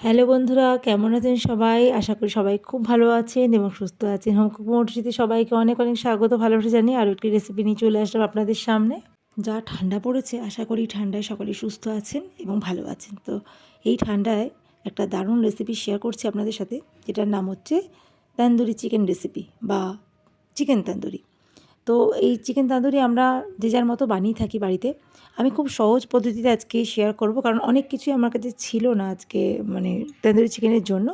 Hello বন্ধুরা, কেমন আছেন সবাই? আশা করি সবাই খুব ভালো আছেন এবং সুস্থ আছেন। হোমকুক মোটরসিতে সবাইকে অনেক অনেক স্বাগত, ভালোবাসা জানিয়ে আরও একটি রেসিপি নিয়ে চলে আসলাম আপনাদের সামনে। যা ঠান্ডা পড়েছে, আশা করি ঠান্ডায় সকলেই সুস্থ আছেন এবং ভালো আছেন। তো এই ঠান্ডায় একটা দারুণ রেসিপি শেয়ার করছি আপনাদের সাথে, যেটার নাম হচ্ছে তান্দুরি চিকেন রেসিপি বা চিকেন তান্দুরি। তো এই চিকেন তান্দুরি আমরা যে যার মতো বানিয়ে থাকি বাড়িতে, আমি খুব সহজ পদ্ধতিতে আজকে শেয়ার করব। কারণ অনেক কিছুই আমার কাছে ছিল না আজকে মানে তান্দুরি চিকেনের জন্য।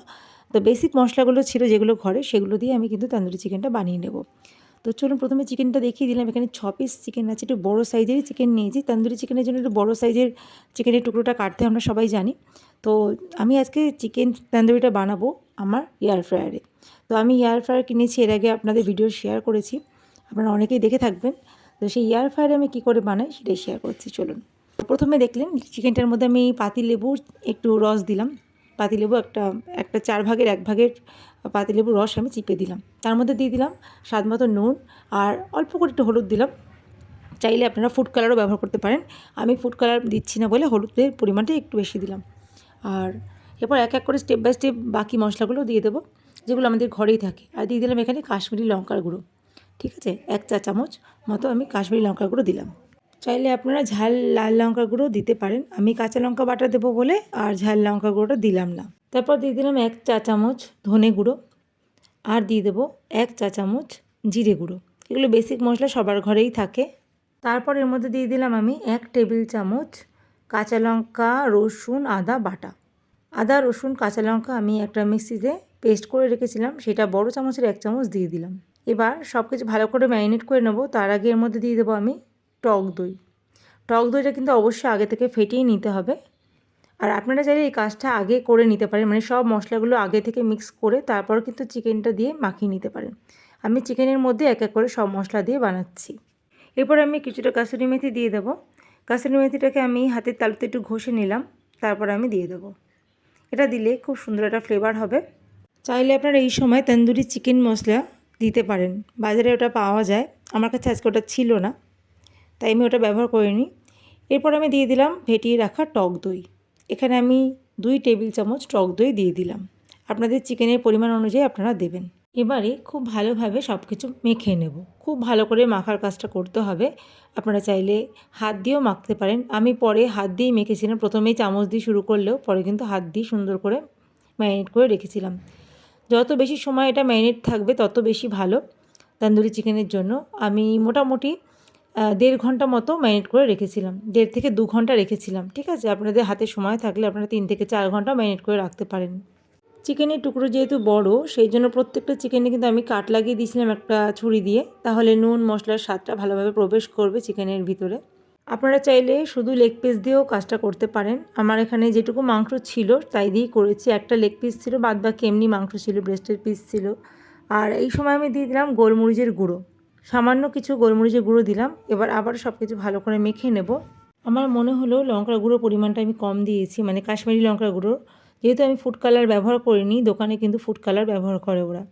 তো বেসিক মশলাগুলো ছিল যেগুলো ঘরে, সেগুলো দিয়ে আমি কিন্তু তান্দুরি চিকেনটা বানিয়ে নেব। তো চলুন প্রথমে চিকেনটা দেখিয়ে দিলাম। এখানে ছ পিস চিকেন আছে, একটু বড়ো সাইজেরই চিকেন নিয়েছি। তান্দুরি চিকেনের জন্য একটু বড়ো সাইজের চিকেনের টুকরোটা কাটতে আমরা সবাই জানি। তো আমি আজকে চিকেন তান্দুরিটা বানাবো আমার এয়ার ফ্রায়ারে তো আমি এয়ার ফ্রায়ার কিনেছি, এর আগে আপনাদের ভিডিও শেয়ার করেছি। আপনারা অনেকেই দেখে থাকবেন। তো সেই এয়ার ফ্রায়ারে আমি কী করে বানাই সেটাই শেয়ার করছি, চলুন। প্রথমে দেখলেন চিকেনটার মধ্যে আমি পাতিলেবুর একটু রস দিলাম। পাতিলেবু একটা একটা চার ভাগের এক ভাগের পাতিলেবুর রস আমি চিপে দিলাম। তার মধ্যে দিয়ে দিলাম স্বাদ মতো নুন আর অল্প করে একটু হলুদ দিলাম। চাইলে আপনারা ফুড কালারও ব্যবহার করতে পারেন। আমি ফুড কালার দিচ্ছি না বলে হলুদের পরিমাণটা একটু বেশি দিলাম। আর এরপর এক এক করে স্টেপ বাই স্টেপ বাকি মশলাগুলো দিয়ে দেবো, যেগুলো আমাদের ঘরেই থাকে। আর দিয়ে দিলাম এখানে কাশ্মীরি লঙ্কার গুঁড়ো। ঠিক আছে? এক চা চামচ মতো আমি কাশ্মীরি লঙ্কা গুঁড়ো দিলাম। চাইলে আপনারা ঝাল লাল লঙ্কা গুঁড়ো দিতে পারেন। আমি কাঁচা লঙ্কা বাটা দেবো বলে আর ঝাল লঙ্কা গুঁড়োটা দিলাম না। তারপর দিয়ে দিলাম এক চা চামচ ধনে গুঁড়ো। আর দিয়ে দেবো এক চা চামচ জিরে গুঁড়ো। এগুলো বেসিক মশলা সবার ঘরেই থাকে। তারপর এর মধ্যে দিয়ে দিলাম আমি এক টেবিল চামচ কাঁচা লঙ্কা, রসুন, আদা, বাটা। আদা, রসুন, কাঁচা লঙ্কা আমি একটা মিক্সিতে পেস্ট করে রেখেছিলাম। সেটা বড় চামচের এক চামচ দিয়ে দিলাম। এবার সব কিছু ভালো করে ম্যারিনেট করে নেব। তার আগে এর মধ্যে দিয়ে দেবো আমি টক দই। টক দইটা কিন্তু অবশ্যই আগে থেকে ফেটিয়ে নিতে হবে। আর আপনারা চাইলে এই কাজটা আগে করে নিতে পারেন। মানে সব মশলাগুলো আগে থেকে মিক্স করে তারপর কিন্তু চিকেনটা দিয়ে মাখিয়ে নিতে পারেন। আমি চিকেনের মধ্যে এক এক করে সব মশলা দিয়ে বানাচ্ছি। এরপর আমি কিছুটা কাসুরি মেথি দিয়ে দেবো। কাসুরি মেথিটাকে আমি হাতের তালুতে একটু ঘষে নিলাম। তারপর আমি দিয়ে দেবো। এটা দিলে খুব সুন্দর একটা ফ্লেভার হবে। চাইলে আপনারা এই সময় তন্দুরি চিকেন মশলা দিতে পারেন। বাজারে ওটা পাওয়া যায়। আমার কাছে আজকে ওটা ছিল না, তাই আমি ওটা ব্যবহার করিনি। এরপর আমি দিয়ে দিলাম ফেটিয়ে রাখা টক দই। এখানে আমি দুই টেবিল চামচ টক দই দিয়ে দিলাম। আপনাদের চিকেনের পরিমাণ অনুযায়ী আপনারা দেবেন। এবারে খুব ভালোভাবে সব কিছু মেখে নেব। খুব ভালো করে মাখার কাজটা করতে হবে। আপনারা চাইলে হাত দিয়েও মাখতে পারেন। আমি পরে হাত দিয়েই মেখেছিলাম। প্রথমেই চামচ দিয়ে শুরু করলেও পরে কিন্তু হাত দিয়ে সুন্দর করে ম্যারিনেট করে রেখেছিলাম। যত বেশি সময় এটা ম্যারিনেট থাকবে, তত বেশি ভালো তান্দুরি চিকেনের জন্য। আমি মোটামুটি দেড় ঘণ্টা মতো ম্যারিনেট করে রেখেছিলাম। দেড় থেকে দু ঘণ্টা রেখেছিলাম, ঠিক আছে? আপনাদের হাতে সময় থাকলে আপনারা তিন থেকে চার ঘণ্টা ম্যারিনেট করে রাখতে পারেন। চিকেনের টুকরো যেহেতু বড়, সেই জন্য প্রত্যেকটা চিকেনে কিন্তু আমি কাট লাগিয়ে দিয়েছিলাম একটা ছুরি দিয়ে। তাহলে নুন, মশলার স্বাদটা ভালোভাবে প্রবেশ করবে চিকেনের ভিতরে। আপনারা চাইলে শুধু লেগ পিস দিয়েও কাজটা করতে পারেন। আমার এখানে যেটুকু মাংস ছিল তাই দিয়েই করেছি। একটা লেগ পিস ছিল বাদ বাকি এমনি মাংস ছিল ব্রেস্টের পিস ছিল। আর এই সময় আমি দিয়ে দিলাম গোলমরিচের গুঁড়ো। সামান্য কিছু গোলমরিচের গুঁড়ো দিলাম। এবার আবার সব কিছু ভালো করে মেখে নেব। আমার মনে হলো লঙ্কার গুঁড়ো পরিমাণটা আমি কম দিয়েছি মানে কাশ্মীরি লঙ্কার গুঁড়ো। যেহেতু আমি ফুড কালার ব্যবহার করিনি, দোকানে কিন্তু ফুড কালার ব্যবহার করে ওরা।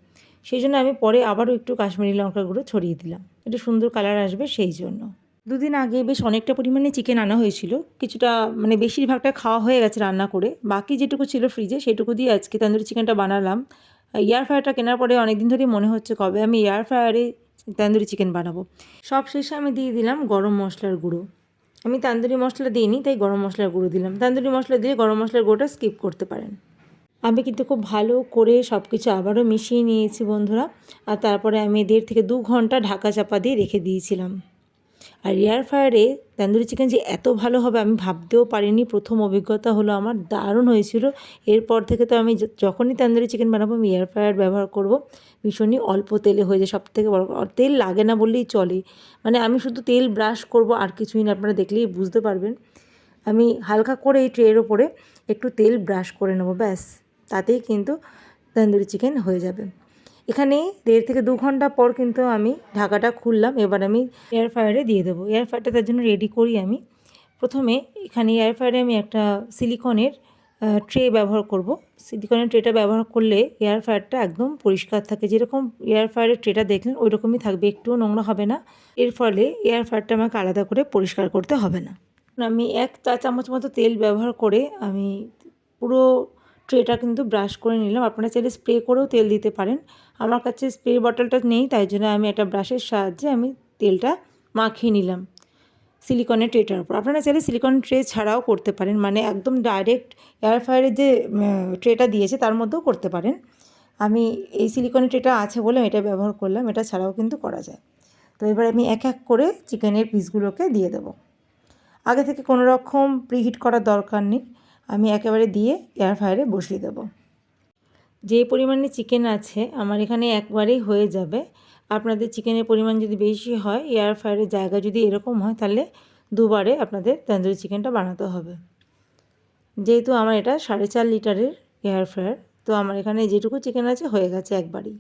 সেই জন্য আমি পরে আবারও একটু কাশ্মীরি লঙ্কার গুঁড়ো ছড়িয়ে দিলাম। একটু সুন্দর কালার আসবে সেই জন্য। দুদিন আগে বেশ অনেকটা পরিমাণে চিকেন আনা হয়েছিল। কিছুটা মানে বেশিরভাগটা খাওয়া হয়ে গেছে রান্না করে। বাকি যেটুকু ছিল ফ্রিজে সেটুকু দিয়ে আজকে তান্দুরি চিকেনটা বানালাম। এয়ার ফ্রায়ারটা কেনার পরে অনেক দিন ধরেই মনে হচ্ছে কবে আমি এয়ার ফ্রায়ারে তান্দুরি চিকেন বানাবো। সব শেষে আমি দিয়ে দিলাম গরম মশলার গুঁড়ো। আমি তান্দুরি মশলা দিইনি, তাই গরম মশলার গুঁড়ো দিলাম। তান্দুরি মশলা দিয়ে গরম মশলার গুঁড়োটা স্কিপ করতে পারেন। আমি কিন্তু খুব ভালো করে সব কিছু আবারও মিশিয়ে নিয়েছি বন্ধুরা। আর তারপরে আমি দেড় থেকে দু ঘণ্টা ঢাকা চাপা দিয়ে রেখে দিয়েছিলাম। আর এয়ার ফ্রায়ারে তন্দুরি চিকেন যে এত ভালো হবে আমি ভাবতেও পারিনি। প্রথম অভিজ্ঞতা হলো আমার, দারুণ হয়েছিল। এরপর থেকে তো আমি যখনই তন্দুরি চিকেন বানাবো আমি এয়ার ফ্রায়ার ব্যবহার করব। ভীষণই অল্প তেলে হয়ে যায় সব থেকে বড় তেল লাগে না বললেই চলে। মানে আমি শুধু তেল ব্রাশ করব, আর কিছুই না, আপনারা দেখলেই বুঝতে পারবেন। আমি হালকা করে এই ট্রের ওপরে একটু তেল ব্রাশ করে নেব, ব্যাস। তাতেই কিন্তু তন্দুরি চিকেন হয়ে যাবে। এখানে দেড় থেকে দু ঘণ্টা পর কিন্তু আমি ঢাকাটা খুললাম। এবার আমি এয়ার ফ্রায়ারে দিয়ে দেবো। এয়ার ফ্রায়ারটা তার জন্য রেডি করি আমি। প্রথমে এখানে এয়ার ফ্রায়ারে আমি একটা সিলিকনের ট্রে ব্যবহার করব। সিলিকনের ট্রেটা ব্যবহার করলে এয়ার ফ্রায়ারটা একদম পরিষ্কার থাকে। যেরকম এয়ার ফ্রায়ারের ট্রেটা দেখলেন ওই রকমই থাকবে। একটুও নোংরা হবে না। এর ফলে এয়ার ফ্রায়ারটা আমাকে আলাদা করে পরিষ্কার করতে হবে না। আমি এক চা চামচ মতো তেল ব্যবহার করে আমি পুরো ট্রেটা কিন্তু ব্রাশ করে নিলাম। আপনারা চাইলে স্প্রে করেও তেল দিতে পারেন। আমার কাছে স্প্রে বটলটা নেই, তাই জন্য আমি একটা ব্রাশের সাহায্যে আমি তেলটা মাখিয়ে নিলাম সিলিকনের ট্রেটার উপর। আপনারা চাইলে সিলিকন ট্রে ছাড়াও করতে পারেন মানে একদম ডাইরেক্ট এয়ার ফ্রায়ারের যে ট্রেটা দিয়েছে তার মধ্যেও করতে পারেন। আমি এই সিলিকনের ট্রেটা আছে বলে এটা ব্যবহার করলাম, এটা ছাড়াও কিন্তু করা যায়। তো এবার আমি এক এক করে চিকেনের পিসগুলোকে দিয়ে দেবো। আগে থেকে কোনো রকম প্রিহিট করার দরকার নেই। আমি একেবারে দিয়ে এয়ার ফ্রায়ারে বসিয়ে দেবো। যে পরিমাণে চিকেন আছে, আমার এখানে একবারেই হয়ে যাবে। আপনাদের চিকেনের পরিমাণ যদি বেশি হয় এয়ার ফ্রায়ারের জায়গা যদি এরকম হয়, তাহলে দুবারে আপনাদের তন্দুরি চিকেনটা বানাতে হবে। যেহেতু আমার এটা সাড়ে চার লিটারের এয়ার ফ্রায়ার তো আমার এখানে যেটুকু চিকেন আছে হয়ে গেছে একবারই।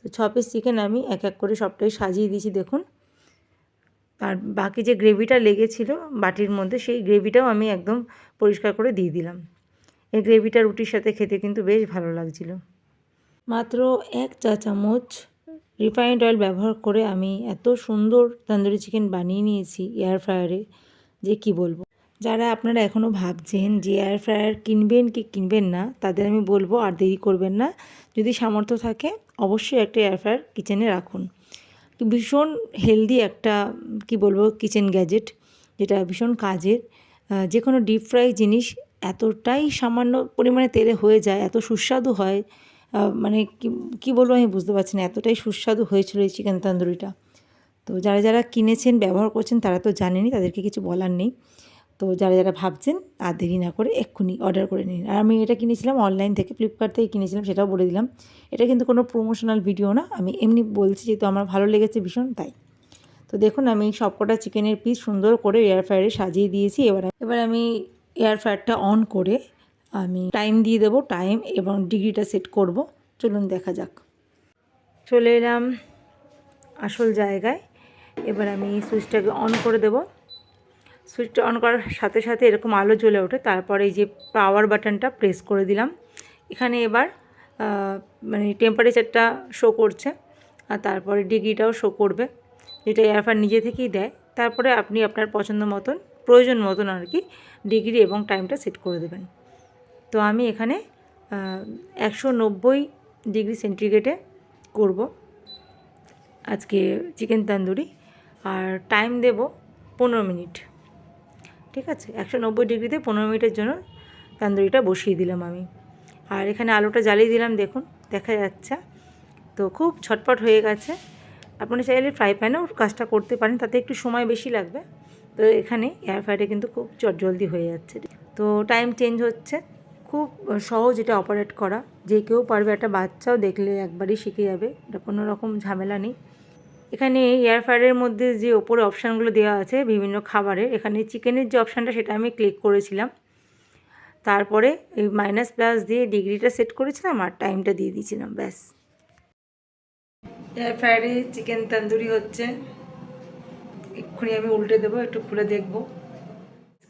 তো ছ পিস চিকেন আমি এক এক করে সবটাই সাজিয়ে দিয়েছি, দেখুন। আর বাকি যে গ্রেভিটা লেগেছিল বাটির মধ্যে, সেই গ্রেভিটাও আমি একদম পরিষ্কার করে দিয়ে দিলাম। এই গ্রেভিটা রুটির সাথে খেতে কিন্তু বেশ ভালো লাগছিল। মাত্র এক চা চামচ রিফাইন্ড অয়েল ব্যবহার করে আমি এত সুন্দর তন্দুরি চিকেন বানিয়ে নিয়েছি এয়ার ফ্রায়ারে যে কি বলব? যারা আপনারা এখনও ভাবছেন যে এয়ার ফ্রায়ার কিনবেন কি কিনবেন না, তাদের আমি বলব আর দেরি করবেন না। যদি সামর্থ্য থাকে, অবশ্যই একটা এয়ার ফ্রায়ার কিচেনে রাখুন। ভীষণ হেলদি একটা, কি বলব কিচেন গ্যাজেট যেটা ভীষণ কাজের। যে কোনো ডিপ ফ্রাই জিনিস এতটাই সামান্য পরিমাণে তেলে হয়ে যায়, এত সুস্বাদু হয় মানে কি বলব আমি বুঝতে পারছি না, এতটাই সুস্বাদু হয়েছিল এই চিকেন তান্দুরিটা। তো যারা যারা কিনেছেন, ব্যবহার করছেন, তারা তো জানেনি তাদেরকে কিছু বলার নেই। তো যারা যারা ভাবছেন, আর দেরি না করে এক্ষুনি অর্ডার করে নিন। আর আমি এটা কিনেছিলাম অনলাইন থেকে ফ্লিপকার্ট থেকে কিনেছিলাম, সেটাও বলে দিলাম। এটা কিন্তু কোনো প্রমোশনাল ভিডিও না, আমি এমনি বলছি যেহেতু আমার ভালো লেগেছে ভীষণ, তাই। তো দেখুন, আমি সবকটা চিকেনের পিস সুন্দর করে এয়ার ফ্রায়ারে সাজিয়ে দিয়েছি। এবার এবার আমি এয়ার ফ্রায়ারটা অন করে আমি টাইম দিয়ে দেবো টাইম এবং ডিগ্রিটা সেট করব। চলুন দেখা যাক। চলে এলাম আসল জায়গায়। এবার আমি সুইচটাকে অন করে দেবো। সুইচটা অন করার সাথে সাথে এরকম আলো জ্বলে ওঠে। তারপরে এই যে পাওয়ার বাটনটা প্রেস করে দিলাম। এখানে এবার মানে টেম্পারেচারটা শো করছে। আর তারপরে ডিগ্রিটাও শো করবে। যেটা এয়ারফার নিজে থেকেই দেয়। তারপরে আপনি আপনার পছন্দ মতন, প্রয়োজন মতন আর কি ডিগ্রি এবং টাইমটা সেট করে দেবেন। তো আমি এখানে একশো নব্বই ডিগ্রি সেন্টিগ্রেডে করব। আজকে চিকেন তান্দুরি আর টাইম দেব পনেরো মিনিট। ঠিক আছে? একশো নব্বই ডিগ্রিতে পনেরো মিনিটের জন্য তান্দুরিটা বসিয়ে দিলাম আমি। আর এখানে আলুটা জ্বালিয়ে দিলাম, দেখুন, দেখা যাচ্ছে। তো খুব ছটপট হয়ে গেছে। আপনি চাইলে ফ্রাই প্যানেও কাজটা করতে পারেন, তাতে একটু সময় বেশি লাগবে। তো এখানে এয়ার ফ্রাইটা কিন্তু খুব চট জলদি হয়ে যাচ্ছে। তো টাইম চেঞ্জ হচ্ছে। খুব সহজ এটা অপারেট করা। যে কেউ পারবে, একটা বাচ্চাও দেখলে একবারই শিখে যাবে। এটা কোনো রকম ঝামেলা নেই। এখানে এয়ার ফ্রায়ারের মধ্যে যে ওপরে অপশানগুলো দেওয়া আছে বিভিন্ন খাবারের, এখানে চিকেনের যে অপশানটা সেটা আমি ক্লিক করেছিলাম। তারপরে এই মাইনাস প্লাস দিয়ে ডিগ্রিটা সেট করেছিলাম আর টাইমটা দিয়ে দিয়েছিলাম, ব্যাস। এয়ার ফ্রায়ারে চিকেন তন্দুরি হচ্ছে। এক্ষুনি আমি উল্টে দেবো, একটু খুলে দেখব।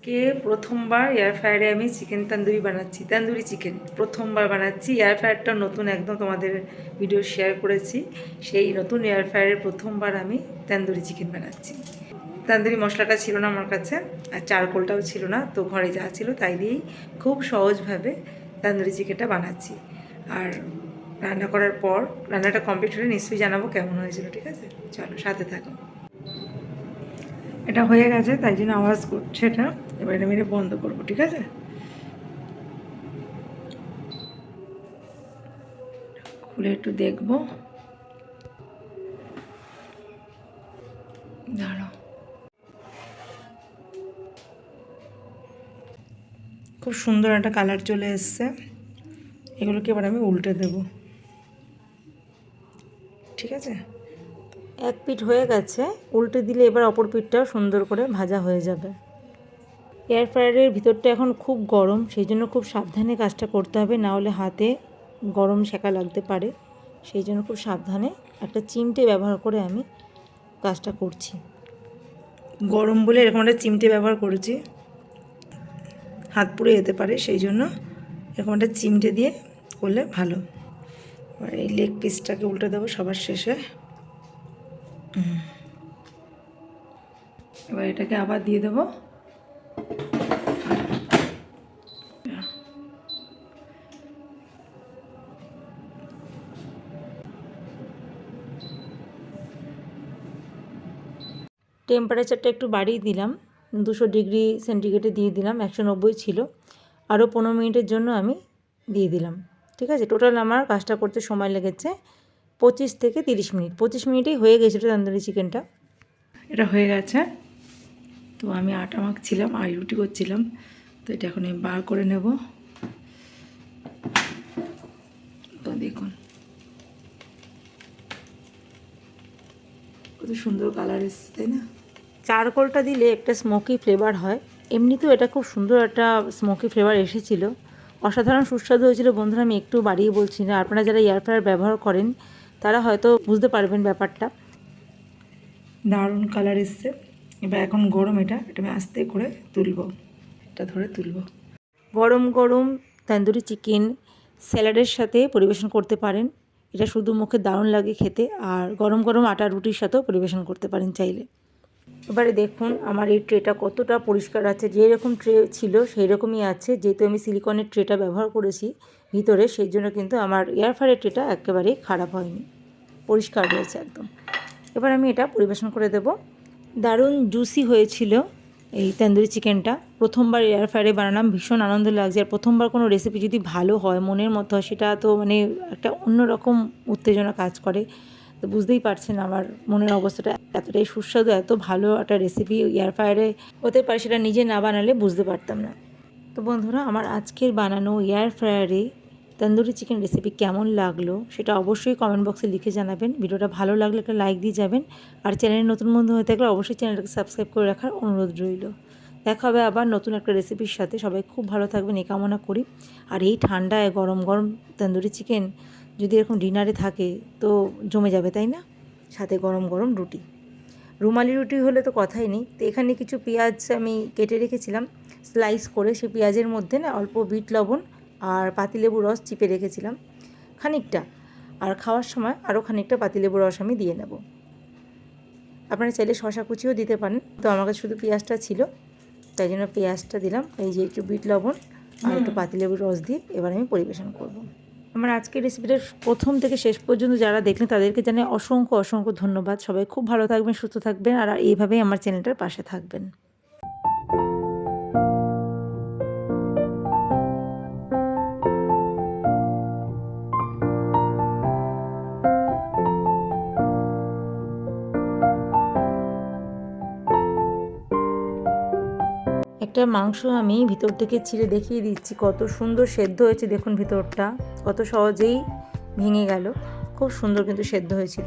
আজকে প্রথমবার এয়ার ফ্রায়ারে আমি চিকেন তান্দুরি বানাচ্ছি। তন্দুরি চিকেন প্রথমবার বানাচ্ছি। এয়ার ফ্রায়ারটা নতুন একদম তোমাদের ভিডিও শেয়ার করেছি। সেই নতুন এয়ার ফ্রায়ারের প্রথমবার আমি তন্দুরি চিকেন বানাচ্ছি। তান্দুরি মশলাটা ছিল না আমার কাছে, আর চারকোলটাও ছিল না, তো ঘরে যা ছিল তাই দিয়েই খুব সহজভাবে তান্দুরি চিকেনটা বানাচ্ছি। আর রান্না করার পর, রান্নাটা কমপ্লিট হলে নিশ্চয়ই জানাব কেমন হয়েছিল, ঠিক আছে? চলো, সাথে থাকো। এটা হয়ে গেছে, তাই জন্য আওয়াজ করছে এটা। এবার এটা মেরে বন্ধ করব, ঠিক আছে? খুলে একটু দেখব। দাঁড়াও। খুব সুন্দর একটা কালার চলে এসছে। এগুলোকে এবার আমি উল্টে দেব। ঠিক আছে? এক পিঠ হয়ে গেছে, উল্টে দিলে এবার অপর পিঠটাও সুন্দর করে ভাজা হয়ে যাবে। এয়ার ফ্রায়ারের ভিতরটা এখন খুব গরম, সেই জন্য খুব সাবধানে কাজটা করতে হবে, না হলে হাতে গরম শেখা লাগতে পারে। সেই জন্য খুব সাবধানে একটা চিমটে ব্যবহার করে আমি কাজটা করছি। গরম বলে এরকম একটা চিমটে ব্যবহার করেছি, হাত পুড়ে যেতে পারে, সেই জন্য এরকম একটা চিমটে দিয়ে করলে ভালো। আর এই লেগ পিসটাকে উল্টে দেবো সবার শেষে। এবার এটাকে আবার দিয়ে দেবো। টেম্পারেচারটা একটু বাড়িয়ে দিলাম। দুশো ডিগ্রি সেন্টিগ্রেডে দিয়ে দিলাম, একশো নব্বই ছিল। আরও পনেরো মিনিটের জন্য আমি দিয়ে দিলাম। ঠিক আছে? টোটাল আমার কাজটা করতে সময় লেগেছে। পঁচিশ থেকে তিরিশ মিনিট। পঁচিশ মিনিটেই হয়ে গেছিল তন্দুরি চিকেনটা। এটা হয়ে গেছে। তো আমি আটা মাখছিলাম আর রুটি করছিলাম। তো এটা এখন আমি বার করে নেব। তো দেখুন। কত সুন্দর কালার এসছে তাই না? চারকোলটা দিলে একটা স্মোকি ফ্লেভার হয়। এমনিতেও এটা খুব সুন্দর একটা স্মোকি ফ্লেভার এসেছিল। অসাধারণ সুস্বাদু হয়েছিল। বন্ধুরা আমি একটু বাড়িয়ে বলছি না। আপনারা যারা এয়ার ফ্রায়ার ব্যবহার করেন তারা হয়তো বুঝতে পারবেন ব্যাপারটা। দারুণ কালার এসছে। এবার এখন গরম এটা এটা আমি আস্তে করে তুলবো। এটা ধরে তুলবো। গরম গরম তন্দুরি চিকেন স্যালাডের সাথে পরিবেশন করতে পারেন। এটা শুধু মুখে দারুণ লাগে খেতে আর গরম গরম আটা রুটির সাথেও পরিবেশন করতে পারেন চাইলে। এবারে দেখুন আমার এই ট্রেটা কতটা পরিষ্কার আছে। যেরকম ট্রে ছিল সেই রকমই আছে। যেহেতু আমি সিলিকনের ট্রেটা ব্যবহার করেছি ভিতরে সেই জন্য কিন্তু আমার এয়ারফায়ারের ট্রেটা একেবারেই খারাপ হয়নি। পরিষ্কার রয়েছে একদম। এবার আমি এটা পরিবেশন করে দেব। দারুণ জুসি হয়েছিল এই তন্দুরি চিকেনটা। প্রথমবার এয়ার ফ্রায়ারে বানালাম, ভীষণ আনন্দ লাগছে। আর প্রথমবার কোনো রেসিপি যদি ভালো হয়, মনের মতো হয়, সেটা তো মানে একটা অন্যরকম উত্তেজনা কাজ করে। তো বুঝতেই পারছেন আমার মনের অবস্থাটা এতটাই সুস্বাদু, এত ভালো একটা রেসিপি এয়ার ফ্রায়ারে হতে পারে, সেটা নিজে না বানালে বুঝতে পারতাম না। তো বন্ধুরা, আমার আজকের বানানো এয়ার ফ্রায়ারে তন্দুরি চিকেন রেসিপি কেমন লাগল সেটা অবশ্যই কমেন্ট বক্সে লিখে জানাবেন। ভিডিওটা ভালো লাগলে একটা লাইক দিয়ে যাবেন। আর চ্যানেলে নতুন বন্ধু হয়ে থাকলে অবশ্যই চ্যানেলটাকে সাবস্ক্রাইব করে রাখার অনুরোধ রইল। দেখা হবে আবার নতুন একটা রেসিপির সাথে। সবাই খুব ভালো থাকবেন, এই কামনা করি। আর এই ঠান্ডায় গরম গরম তন্দুরি চিকেন যদি এরকম ডিনারে থাকে তো জমে যাবে, তাই না? সাথে গরম গরম রুটি। রুমালি রুটি হলে তো কথাই নেই। তো এখানে কিছু পেঁয়াজ আমি কেটে রেখেছিলাম। স্লাইস করে সেই পেঁয়াজের মধ্যে না অল্প বিট লবণ আর পাতিলেবু রস চিপে রেখেছিলাম খানিকটা। আর খাওয়ার সময় আরও খানিকটা পাতিলেবু রস আমি দিয়ে নেব। আপনারা চাইলে শশা কুচিও দিতে পারেন। তো আমার কাছে শুধু পেঁয়াজটা ছিল তাই জন্য পেঁয়াজটা দিলাম। এই যে একটু বিট লবণ আর একটু পাতিলেবুর রস দিয়ে এবার আমি পরিবেশন করব। আমার আজকের রেসিপিটা প্রথম থেকে শেষ পর্যন্ত যারা দেখলেন তাদেরকে জানাই অসংখ্য অসংখ্য ধন্যবাদ। সবাই খুব ভালো থাকবেন সুস্থ থাকবেন আর এইভাবেই আমার চ্যানেলটার পাশে থাকবেন। একটা মাংস আমি ভিতর থেকে ছিঁড়ে দেখিয়ে দিচ্ছি। কত সুন্দর সেদ্ধ হয়েছে দেখুন ভিতরটা। কত সহজেই ভেঙে গেল। খুব সুন্দর কিন্তু সেদ্ধ হয়েছিল।